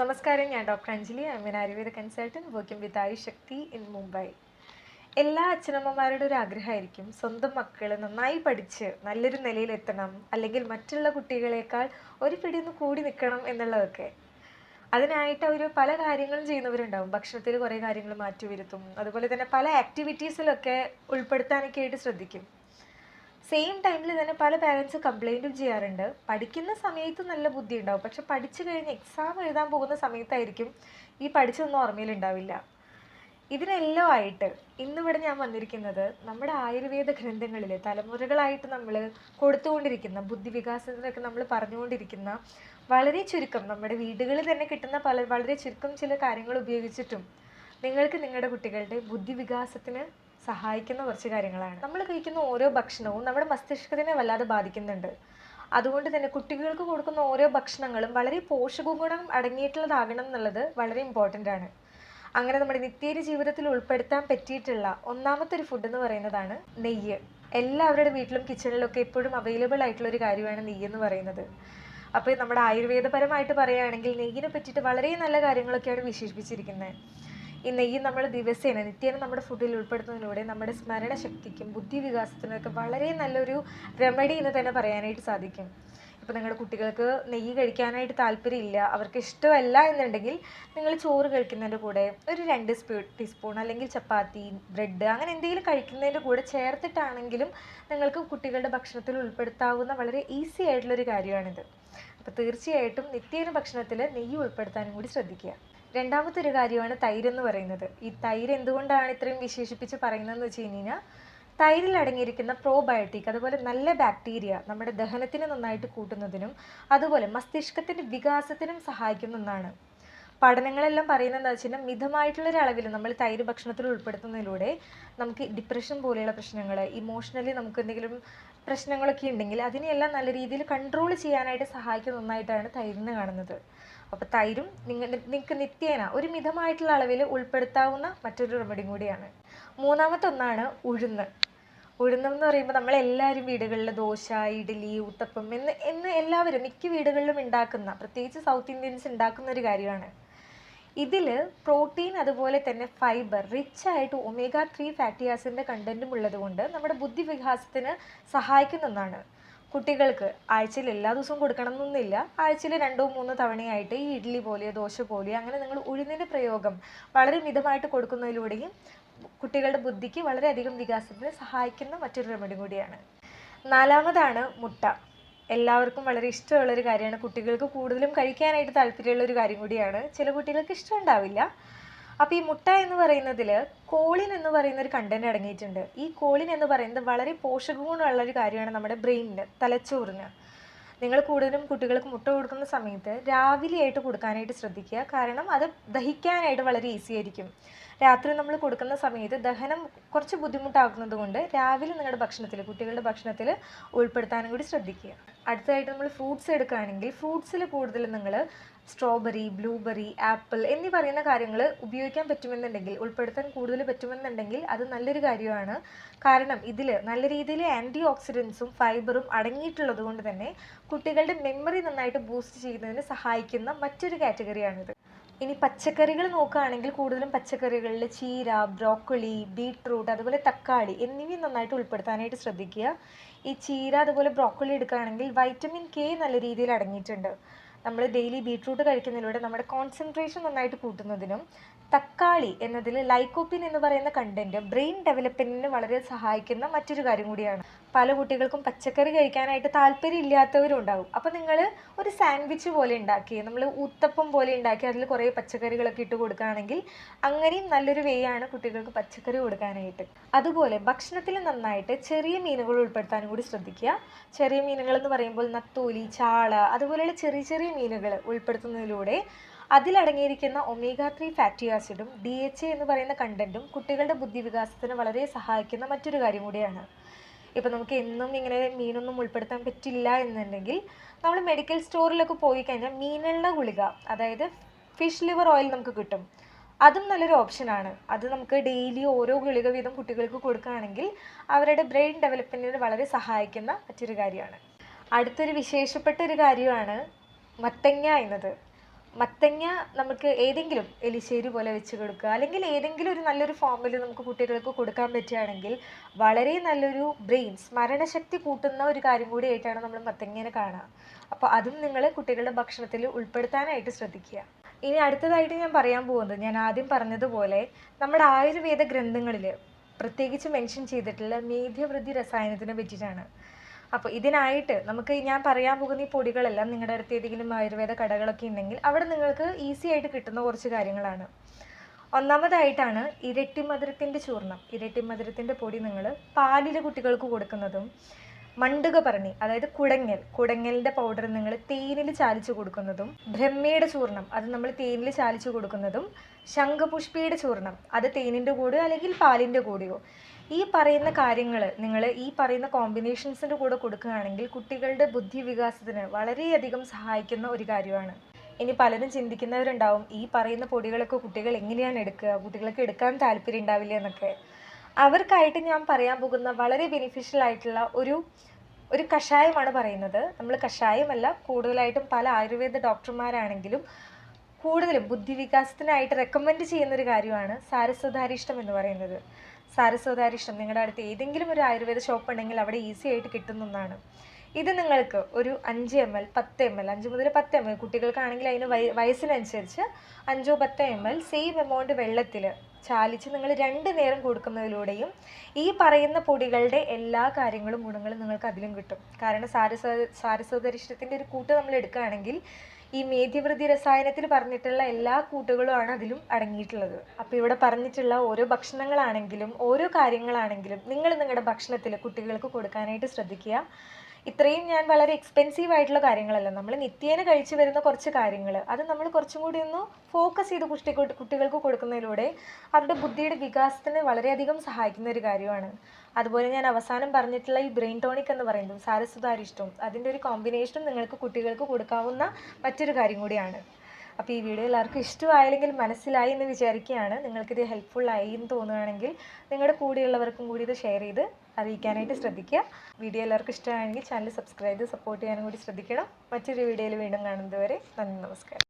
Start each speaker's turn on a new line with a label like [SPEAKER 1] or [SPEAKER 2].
[SPEAKER 1] നമസ്കാരം ഞാൻ doctor Anjali. I mean Ayurveda consultant working with Ayu Shakti in Mumbai എല്ലാ അച്ഛനമ്മമാരുടെ ഒരു ആഗ്രഹമായിരിക്കും സ്വന്തം മക്കൾ നന്നായി പഠിച്ച് നല്ലൊരു നിലയിലെത്തണം അല്ലെങ്കിൽ മറ്റുള്ള കുട്ടികളെക്കാൾ ഒരു പിടി ഒന്ന് കൂടി നിൽക്കണം എന്നുള്ളതൊക്കെ. അതിനായിട്ട് അവർ പല കാര്യങ്ങളും ചെയ്യുന്നവരുണ്ടാവും. ഭക്ഷണത്തിൽ കുറേ കാര്യങ്ങൾ മാറ്റി വരുത്തും അതുപോലെ തന്നെ പല ആക്ടിവിറ്റീസിലൊക്കെ ഉൾപ്പെടുത്താനൊക്കെ ആയിട്ട് ശ്രദ്ധിക്കും. സെയിം ടൈമിൽ തന്നെ പല പാരൻസ് കംപ്ലൈന്റും ചെയ്യാറുണ്ട്. പഠിക്കുന്ന സമയത്ത് നല്ല ബുദ്ധി ഉണ്ടാവും പക്ഷെ പഠിച്ചു കഴിഞ്ഞ് എക്സാം എഴുതാൻ പോകുന്ന സമയത്തായിരിക്കും ഈ പഠിച്ചതൊന്നും ഓർമ്മയിലുണ്ടാവില്ല ഇതിനെല്ലാം ആയിട്ട് ഇന്നിവിടെ ഞാൻ വന്നിരിക്കുന്നത് നമ്മുടെ ആയുർവേദ ഗ്രന്ഥങ്ങളിൽ തലമുറകളായിട്ട് നമ്മൾ കൊടുത്തുകൊണ്ടിരിക്കുന്ന ബുദ്ധിവികാസത്തിനൊക്കെ നമ്മൾ പറഞ്ഞുകൊണ്ടിരിക്കുന്ന വളരെ ചുരുക്കം നമ്മുടെ വീടുകളിൽ തന്നെ കിട്ടുന്ന പല വളരെ ചുരുക്കം ചില കാര്യങ്ങൾ ഉപയോഗിച്ചിട്ടും നിങ്ങൾക്ക് നിങ്ങളുടെ കുട്ടികളുടെ ബുദ്ധിവികാസത്തിന് സഹായിക്കുന്ന കുറച്ച് കാര്യങ്ങളാണ്. നമ്മൾ കഴിക്കുന്ന ഓരോ ഭക്ഷണവും നമ്മുടെ മസ്തിഷ്കത്തിനെ വല്ലാതെ ബാധിക്കുന്നുണ്ട്. അതുകൊണ്ട് തന്നെ കുട്ടികൾക്ക് കൊടുക്കുന്ന ഓരോ ഭക്ഷണങ്ങളും വളരെ പോഷകഗുണം അടങ്ങിയിട്ടുള്ളതാകണം എന്നുള്ളത് വളരെ ഇമ്പോർട്ടന്റ് ആണ്. അങ്ങനെ നമ്മുടെ നിത്യേന ജീവിതത്തിൽ ഉൾപ്പെടുത്താൻ പറ്റിയിട്ടുള്ള ഒന്നാമത്തെ ഒരു ഫുഡ് എന്ന് പറയുന്നതാണ് നെയ്യ്. എല്ലാവരുടെ വീട്ടിലും കിച്ചണിലൊക്കെ എപ്പോഴും അവൈലബിൾ ആയിട്ടുള്ള ഒരു കാര്യമാണ് നെയ്യ് എന്ന് പറയുന്നത്. അപ്പോൾ നമ്മുടെ ആയുർവേദപരമായിട്ട് പറയുകയാണെങ്കിൽ നെയ്യിനെ പറ്റിയിട്ട് വളരെ നല്ല കാര്യങ്ങളൊക്കെയാണ് വിശേഷിപ്പിച്ചിരിക്കുന്നത്. ഈ നെയ്യ് നമ്മൾ ദിവസേന നിത്യേന നമ്മുടെ ഫുഡിൽ ഉൾപ്പെടുത്തുന്നതിലൂടെ നമ്മുടെ സ്മരണ ശക്തിക്കും ബുദ്ധി വികാസത്തിനൊക്കെ വളരെ നല്ലൊരു റെമഡി എന്ന് തന്നെ പറയാനായിട്ട് സാധിക്കും. ഇപ്പോൾ നിങ്ങളുടെ കുട്ടികൾക്ക് നെയ്യ് കഴിക്കാനായിട്ട് താല്പര്യമില്ല അവർക്ക് ഇഷ്ടമല്ല എന്നുണ്ടെങ്കിൽ നിങ്ങൾ ചോറ് കഴിക്കുന്നതിന്റെ കൂടെ ഒരു രണ്ട് സ്പൂ ടീസ്പൂൺ അല്ലെങ്കിൽ ചപ്പാത്തി ബ്രെഡ് അങ്ങനെ എന്തെങ്കിലും കഴിക്കുന്നതിന്റെ കൂടെ ചേർത്തിട്ടാണെങ്കിലും നിങ്ങൾക്ക് കുട്ടികളുടെ ഭക്ഷണത്തിൽ ഉൾപ്പെടുത്താവുന്ന വളരെ ഈസി ആയിട്ടുള്ളൊരു കാര്യമാണിത്. അപ്പോൾ തീർച്ചയായിട്ടും നിത്യേന ഭക്ഷണത്തിൽ നെയ്യ് ഉൾപ്പെടുത്താനും കൂടി ശ്രദ്ധിക്കുക. രണ്ടാമത്തെ ഒരു കാര്യമാണ് തൈര് എന്ന് പറയുന്നത്. ഈ തൈര് എന്തുകൊണ്ടാണ് ഇത്രയും വിശേഷിപ്പിച്ച് പറയുന്നതെന്ന് വെച്ച് കഴിഞ്ഞാൽ തൈരിൽ അടങ്ങിയിരിക്കുന്ന പ്രോബയോട്ടിക് അതുപോലെ നല്ല ബാക്ടീരിയ നമ്മുടെ ദഹനത്തിന് നന്നായിട്ട് കൂട്ടുന്നതിനും അതുപോലെ മസ്തിഷ്കത്തിന്റെ വികാസത്തിനും സഹായിക്കുന്ന ഒന്നാണ്. പഠനങ്ങളെല്ലാം പറയുന്നത് എന്താ വെച്ചാൽ മിതമായിട്ടുള്ളൊരു അളവിൽ നമ്മൾ തൈര് ഭക്ഷണത്തിൽ ഉൾപ്പെടുത്തുന്നതിലൂടെ നമുക്ക് ഡിപ്രഷൻ പോലെയുള്ള പ്രശ്നങ്ങൾ ഇമോഷണലി നമുക്ക് എന്തെങ്കിലും പ്രശ്നങ്ങളൊക്കെ ഉണ്ടെങ്കിൽ അതിനെയെല്ലാം നല്ല രീതിയിൽ കൺട്രോൾ ചെയ്യാനായിട്ട് സഹായിക്കുന്ന ഒന്നായിട്ടാണ് തൈരിന് കാണുന്നത്. അപ്പോൾ തൈരും നിങ്ങൾ നിങ്ങൾക്ക് നിത്യേന ഒരു മിതമായിട്ടുള്ള അളവിൽ ഉൾപ്പെടുത്താവുന്ന മറ്റൊരു റെമഡിയും കൂടിയാണ്. മൂന്നാമത്തെ ഒന്നാണ് ഉഴുന്ന്. ഉഴുന്ന് എന്ന് പറയുമ്പോൾ നമ്മളെല്ലാവരും വീടുകളിൽ ദോശ ഇഡ്ഡലി ഊത്തപ്പം എന്ന് എന്ന് എല്ലാവരും മിക്ക വീടുകളിലും ഉണ്ടാക്കുന്ന പ്രത്യേകിച്ച് സൗത്ത് ഇന്ത്യൻസ് ഉണ്ടാക്കുന്ന ഒരു കാര്യമാണ്. ഇതിൽ പ്രോട്ടീൻ അതുപോലെ തന്നെ ഫൈബർ റിച്ച് ആയിട്ട് ഒമേഗ ത്രീ ഫാറ്റി ആസിഡിന്റെ കണ്ടന്റും ഉള്ളതുകൊണ്ട് നമ്മുടെ ബുദ്ധി വികാസത്തിന് സഹായിക്കുന്ന ഒന്നാണ്. കുട്ടികൾക്ക് ആഴ്ചയിൽ എല്ലാ ദിവസവും കൊടുക്കണം എന്നൊന്നുമില്ല. ആഴ്ചയിൽ രണ്ടോ മൂന്നോ തവണയായിട്ട് ഈ ഇഡ്ഡലി പോലെയോ ദോശ പോലെയോ അങ്ങനെ നിങ്ങൾ ഉഴുന്നിന്റെ പ്രയോഗം വളരെ മിതമായിട്ട് കൊടുക്കുന്നതിലൂടെയും കുട്ടികളുടെ ബുദ്ധിക്ക് വളരെയധികം വികാസത്തിന് സഹായിക്കുന്ന മറ്റൊരു റെമഡി കൂടിയാണ്. നാലാമതാണ് മുട്ട. എല്ലാവർക്കും വളരെ ഇഷ്ടമുള്ളൊരു കാര്യമാണ്. കുട്ടികൾക്ക് കൂടുതലും കഴിക്കാനായിട്ട് താല്പര്യമുള്ള ഒരു കാര്യം കൂടിയാണ്. ചില കുട്ടികൾക്ക് ഇഷ്ടമുണ്ടാവില്ല അപ്പോൾ ഈ മുട്ട എന്ന് പറയുന്നതിൽ കോളിൻ എന്ന് പറയുന്ന ഒരു കണ്ടന്റ് അടങ്ങിയിട്ടുണ്ട്. ഈ കോളിൻ എന്ന് പറയുന്നത് വളരെ പോഷകഗുണമുള്ള ഒരു കാര്യമാണ് നമ്മുടെ ബ്രെയിനിന് തലച്ചോറിന്. നിങ്ങൾ കൂടുതലും കുട്ടികൾക്ക് മുട്ട കൊടുക്കുന്ന സമയത്ത് രാവിലെ ആയിട്ട് കൊടുക്കാനായിട്ട് ശ്രദ്ധിക്കുക. കാരണം അത് ദഹിക്കാനായിട്ട് വളരെ ഈസി ആയിരിക്കും. രാത്രി നമ്മൾ കൊടുക്കുന്ന സമയത്ത് ദഹനം കുറച്ച് ബുദ്ധിമുട്ടാകുന്നത് കൊണ്ട് രാവിലെ നിങ്ങളുടെ ഭക്ഷണത്തിൽ കുട്ടികളുടെ ഭക്ഷണത്തിൽ ഉൾപ്പെടുത്താനും കൂടി ശ്രദ്ധിക്കുക. അടുത്തതായിട്ട് നമ്മൾ ഫ്രൂട്ട്സ് എടുക്കുകയാണെങ്കിൽ ഫ്രൂട്ട്സിൽ കൂടുതൽ നിങ്ങൾ സ്ട്രോബെറി ബ്ലൂബെറി ആപ്പിൾ എന്നീ പറയുന്ന കാര്യങ്ങൾ ഉപയോഗിക്കാൻ പറ്റുമെന്നുണ്ടെങ്കിൽ ഉൾപ്പെടുത്താൻ കൂടുതൽ പറ്റുമെന്നുണ്ടെങ്കിൽ അത് നല്ലൊരു കാര്യമാണ്. കാരണം ഇതിൽ നല്ല രീതിയിൽ ആന്റി ഓക്സിഡൻസും ഫൈബറും അടങ്ങിയിട്ടുള്ളത് കൊണ്ട് തന്നെ കുട്ടികളുടെ മെമ്മറി നന്നായിട്ട് ബൂസ്റ്റ് ചെയ്യുന്നതിന് സഹായിക്കുന്ന മറ്റൊരു കാറ്റഗറിയാണിത് ഇനി പച്ചക്കറികൾ നോക്കുകയാണെങ്കിൽ കൂടുതലും പച്ചക്കറികളിൽ ചീര ബ്രോക്കോളി ബീട്രൂട്ട് അതുപോലെ തക്കാളി എന്നിവയും നന്നായിട്ട് ഉൾപ്പെടുത്താനായിട്ട് ശ്രദ്ധിക്കുക. ഈ ചീര അതുപോലെ ബ്രോക്കോളി എടുക്കുകയാണെങ്കിൽ വൈറ്റമിൻ കെ നല്ല രീതിയിൽ അടങ്ങിയിട്ടുണ്ട്. നമ്മൾ ഡെയിലി ബീട്രൂട്ട് കഴിക്കുന്നതിലൂടെ നമ്മുടെ കോൺസെൻട്രേഷൻ നന്നായിട്ട് കൂട്ടുന്നതിനും തക്കാളി എന്നതിൽ ലൈക്കോപ്പിൻ എന്ന് പറയുന്ന കണ്ടന്റ് ബ്രെയിൻ ഡെവലപ്മെന്റിന് വളരെ സഹായിക്കുന്ന മറ്റൊരു കാര്യം കൂടിയാണ്. പല കുട്ടികൾക്കും പച്ചക്കറി കഴിക്കാനായിട്ട് താല്പര്യം ഇല്ലാത്തവരും ഉണ്ടാവും അപ്പോൾ നിങ്ങൾ ഒരു സാൻഡ്വിച്ച് പോലെ ഉണ്ടാക്കി നമ്മൾ ഊത്തപ്പം പോലെ ഉണ്ടാക്കി അതിൽ കുറേ പച്ചക്കറികളൊക്കെ ഇട്ട് കൊടുക്കുകയാണെങ്കിൽ അങ്ങനെയും നല്ലൊരു വേ ആണ് കുട്ടികൾക്ക് പച്ചക്കറി കൊടുക്കാനായിട്ട്. അതുപോലെ ഭക്ഷണത്തിൽ നന്നായിട്ട് ചെറിയ മീനുകൾ ഉൾപ്പെടുത്താനും കൂടി ശ്രദ്ധിക്കുക. ചെറിയ മീനുകൾ എന്ന് പറയുമ്പോൾ നത്തോലി ചാള അതുപോലെയുള്ള ചെറിയ ചെറിയ മീനുകൾ ഉൾപ്പെടുത്തുന്നതിലൂടെ അതിലടങ്ങിയിരിക്കുന്ന ഒമേഗ ത്രീ ഫാറ്റി ആസിഡും ഡി എച്ച് എന്ന് പറയുന്ന കണ്ടന്റും കുട്ടികളുടെ ബുദ്ധിവികാസത്തിന് വളരെ സഹായിക്കുന്ന മറ്റൊരു കാര്യം കൂടിയാണ്. ഇപ്പം നമുക്ക് എന്നും ഇങ്ങനെ മീനൊന്നും ഉൾപ്പെടുത്താൻ പറ്റില്ല എന്നുണ്ടെങ്കിൽ നമ്മൾ മെഡിക്കൽ സ്റ്റോറിലൊക്കെ പോയി കഴിഞ്ഞാൽ മീനെണ്ണ ഗുളിക അതായത് ഫിഷ് ലിവർ ഓയിൽ നമുക്ക് കിട്ടും. അതും നല്ലൊരു ഓപ്ഷനാണ് അത് നമുക്ക് ഡെയിലി ഓരോ ഗുളിക വീതം കുട്ടികൾക്ക് കൊടുക്കുകയാണെങ്കിൽ അവരുടെ ബ്രെയിൻ ഡെവലപ്മെന്റിന് വളരെ സഹായിക്കുന്ന മറ്റൊരു കാര്യമാണ്. അടുത്തൊരു വിശേഷപ്പെട്ട ഒരു കാര്യമാണ് മത്തങ്ങ എന്നത്. മത്തങ്ങ നമുക്ക് ഏതെങ്കിലും എലിശ്ശേരി പോലെ വെച്ച് കൊടുക്കുക. അല്ലെങ്കിൽ ഏതെങ്കിലും ഒരു നല്ലൊരു ഫോമിൽ നമുക്ക് കുട്ടികൾക്ക് കൊടുക്കാൻ പറ്റുകയാണെങ്കിൽ വളരെ നല്ലൊരു ബ്രെയിൻ സ്മരണശക്തി കൂട്ടുന്ന ഒരു കാര്യം കൂടി ആയിട്ടാണ് നമ്മൾ മത്തങ്ങനെ കാണുക. അപ്പോൾ അതും നിങ്ങൾ കുട്ടികളുടെ ഭക്ഷണത്തിൽ ഉൾപ്പെടുത്താനായിട്ട് ശ്രദ്ധിക്കുക. ഇനി അടുത്തതായിട്ട് ഞാൻ പറയാൻ പോകുന്നത് ഞാൻ ആദ്യം പറഞ്ഞതുപോലെ നമ്മുടെ ആയുർവേദ ഗ്രന്ഥങ്ങളിൽ പ്രത്യേകിച്ച് മെൻഷൻ ചെയ്തിട്ടുള്ള മേധ്യവൃദ്ധി രസായനത്തിനെ പറ്റിയിട്ടാണ്. അപ്പോൾ ഇതിനായിട്ട് നമുക്ക് ഞാൻ പറയാൻ പോകുന്ന ഈ പൊടികളെല്ലാം നിങ്ങളുടെ അടുത്ത് ഏതെങ്കിലും ആയുർവേദ കടകളൊക്കെ ഉണ്ടെങ്കിൽ അവിടെ നിങ്ങൾക്ക് ഈസി ആയിട്ട് കിട്ടുന്ന കുറച്ച് കാര്യങ്ങളാണ്. ഒന്നാമതായിട്ടാണ് ഇരട്ടി മധുരത്തിന്റെ ചൂർണം ഇരട്ടി മധുരത്തിന്റെ പൊടി നിങ്ങൾ പാലിലെ കുട്ടികൾക്ക് കൊടുക്കുന്നതും മണ്ടുക പറഞ്ഞി അതായത് കുടങ്ങൽ കുടങ്ങലിന്റെ പൗഡർ നിങ്ങൾ തേനിൽ ചാലിച്ചു കൊടുക്കുന്നതും ബ്രഹ്മയുടെ ചൂർണം അത് നമ്മൾ തേനിൽ ചാലിച്ചു കൊടുക്കുന്നതും ശംഖപുഷ്പിയുടെ ചൂർണം അത് തേനിന്റെ കൂടെയോ അല്ലെങ്കിൽ പാലിന്റെ കൂടെയോ. ഈ പറയുന്ന കാര്യങ്ങൾ നിങ്ങൾ ഈ പറയുന്ന കോമ്പിനേഷൻസിന്റെ കൂടെ കൊടുക്കുകയാണെങ്കിൽ കുട്ടികളുടെ ബുദ്ധി വികാസത്തിന് വളരെയധികം സഹായിക്കുന്ന ഒരു കാര്യമാണ്. ഇനി പലരും ചിന്തിക്കുന്നവരുണ്ടാവും ഈ പറയുന്ന പൊടികളൊക്കെ കുട്ടികൾ എങ്ങനെയാണ് എടുക്കുക? കുട്ടികൾക്ക് എടുക്കാൻ താല്പര്യം ഉണ്ടാവില്ല എന്നൊക്കെ. അവർക്കായിട്ട് ഞാൻ പറയാൻ പോകുന്ന വളരെ ബെനിഫിഷ്യൽ ആയിട്ടുള്ള ഒരു ഒരു കഷായമാണ് പറയുന്നത്. നമ്മൾ കഷായമല്ല കൂടുതലായിട്ടും പല ആയുർവേദ ഡോക്ടർമാരാണെങ്കിലും കൂടുതലും ബുദ്ധിവികാസത്തിനായിട്ട് റെക്കമെൻഡ് ചെയ്യുന്ന ഒരു കാര്യമാണ് സാരസ്വതാരിഷ്ടം എന്ന് പറയുന്നത്. സാരസ്വതാരിഷ്ടം നിങ്ങളുടെ അടുത്ത് ഏതെങ്കിലും ഒരു ആയുർവേദ ഷോപ്പ് ഉണ്ടെങ്കിൽ അവിടെ ഈസി ആയിട്ട് കിട്ടുന്ന ഒന്നാണ്. ഇത് നിങ്ങൾക്ക് ഒരു അഞ്ച് എം എൽ പത്ത് എം എൽ അഞ്ച് മുതൽ പത്ത് എം എൽ കുട്ടികൾക്കാണെങ്കിൽ അതിന് വയ വയസ്സിനനുസരിച്ച് അഞ്ചോ പത്തോ എം എൽ സെയിം എമൗണ്ട് വെള്ളത്തിൽ ചാലിച്ച് നിങ്ങൾ രണ്ട് നേരം കൊടുക്കുന്നതിലൂടെയും ഈ പറയുന്ന പൊടികളുടെ എല്ലാ കാര്യങ്ങളും ഗുണങ്ങളും നിങ്ങൾക്ക് അതിലും കിട്ടും. കാരണം സാരസ്വ സാരസ്വതരിഷ്ടത്തിന്റെ ഒരു കൂട്ട് നമ്മൾ എടുക്കുകയാണെങ്കിൽ ഈ മേധ്യവൃതി രസായനത്തിൽ പറഞ്ഞിട്ടുള്ള എല്ലാ കൂട്ടുകളുമാണ് അതിലും അടങ്ങിയിട്ടുള്ളത്. അപ്പോൾ ഇവിടെ പറഞ്ഞിട്ടുള്ള ഓരോ ഭക്ഷണങ്ങളാണെങ്കിലും ഓരോ കാര്യങ്ങളാണെങ്കിലും നിങ്ങൾ നിങ്ങളുടെ ഭക്ഷണത്തിൽ കുട്ടികൾക്ക് കൊടുക്കാനായിട്ട് ശ്രദ്ധിക്കുക. ഇത്രയും ഞാൻ വളരെ എക്സ്പെൻസീവ് ആയിട്ടുള്ള കാര്യങ്ങളല്ല. നമ്മൾ നിത്യേന കഴിച്ചു വരുന്ന കുറച്ച് കാര്യങ്ങൾ അത് നമ്മൾ കുറച്ചും കൂടി ഒന്ന് ഫോക്കസ് ചെയ്ത് കുട്ടി കുട്ടികൾക്ക് കൊടുക്കുന്നതിലൂടെ അവരുടെ ബുദ്ധിയുടെ വികാസത്തിന് വളരെയധികം സഹായിക്കുന്ന ഒരു കാര്യമാണ്. അതുപോലെ ഞാൻ അവസാനം പറഞ്ഞിട്ടുള്ള ഈ ബ്രെയിൻ ടോണിക് എന്ന് പറയുന്നത് സാരസുതാരിഷ്ടവും അതിന്റെ ഒരു കോമ്പിനേഷനും നിങ്ങൾക്ക് കുട്ടികൾക്ക് കൊടുക്കാവുന്ന മറ്റൊരു കാര്യം കൂടിയാണ്. അപ്പോൾ ഈ വീഡിയോ എല്ലാവർക്കും ഇഷ്ടമായില്ലെങ്കിൽ മനസ്സിലായി എന്ന് വിചാരിക്കുകയാണ്. നിങ്ങൾക്കിത് ഹെൽപ്ഫുൾ ആയി എന്ന് തോന്നുകയാണെങ്കിൽ നിങ്ങളുടെ കൂടെയുള്ളവർക്കും കൂടി ഇത് ഷെയർ ചെയ്ത് അറിയിക്കാനായിട്ട് ശ്രദ്ധിക്കുക. വീഡിയോ എല്ലാവർക്കും ഇഷ്ടമാണെങ്കിൽ ചാനൽ സബ്സ്ക്രൈബ് ചെയ്ത് സപ്പോർട്ട് ചെയ്യാനും കൂടി ശ്രദ്ധിക്കണം. മറ്റൊരു വീഡിയോയിൽ വീണ്ടും കാണുന്നതുവരെ നന്ദി നമസ്കാരം.